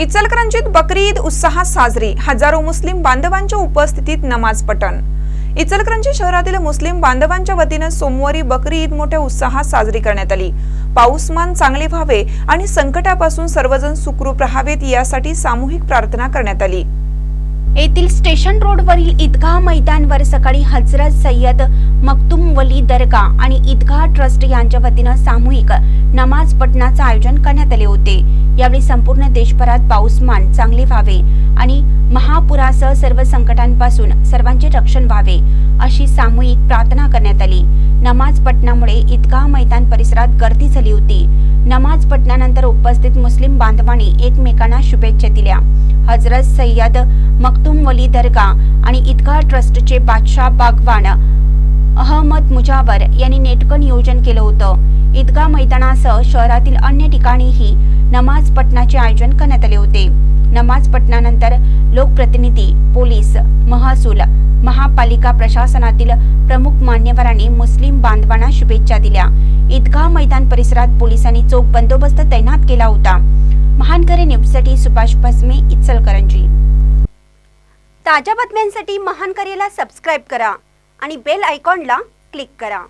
इचलकरंजीत बकरी ईद उत्साहात साजरी. हजारो मुस्लिम बांधवांच्या उपस्थितीत नमाज पठण. इचलकरंजी शहरातील मुस्लिम बांधवांच्या वतीनं सोमवारी बकरी ईद मोठ्या उत्साहात साजरी करण्यात आली. पाऊसमान चांगले व्हावे आणि संकटापासून सर्वजण सुखरूप राहावेत यासाठी सामूहिक प्रार्थना करण्यात आली. येथील स्टेशन रोडवरील ईदगाह मैदानवर सकाळी हजरत सय्यद मक्तुम वली दर्गा आणि ईदगाह ट्रस्ट यांच्या वतीनं सामूहिक नमाज पठणाचं आयोजन करण्यात आले होते. यावेळी संपूर्ण देशभरात पाऊसमान चांगले व्हावे आणि महापुरासह सर्व संकटांपासून सर्वांचे रक्षण व्हावे अशी सामूहिक प्रार्थना करण्यात आली. नमाज पठणामुळे ईदगाह मैदान परिसरात गर्दी झाली होती. नमाज पठणानंतर उपस्थित मुस्लिम बांधवांनी एकमेकांना शुभेच्छा दिल्या. हजरत सय्यद मक्तुम वली दर्गा आणि ईदगाह ट्रस्टचे बादशाह बागवान अहमद मुजावर यांनी नेटकं नियोजन केलं होतं. ईदगाह मैदानासह शहरातील अन्य ठिकाणीही नमाज पठणाचे आयोजन करण्यात आले होते. नमाज पठणानंतर लोकप्रतिनिधी पोलीस महसूल. महापालिका प्रशासनातील प्रमुख मान्यवरांनी मुस्लिम बांधवांना शुभेच्छा दिल्या. ईदगाह मैदान परिसरात पोलिसांनी चोख बंदोबस्त तैनात केला होता. महानकरी न्यूजसाठी सुभाष भस्मे इचलकरंजी. ताज्या बातम्यांसाठी महानकरेला सबस्क्राईब करा आणि बेल आयकॉनला क्लिक करा.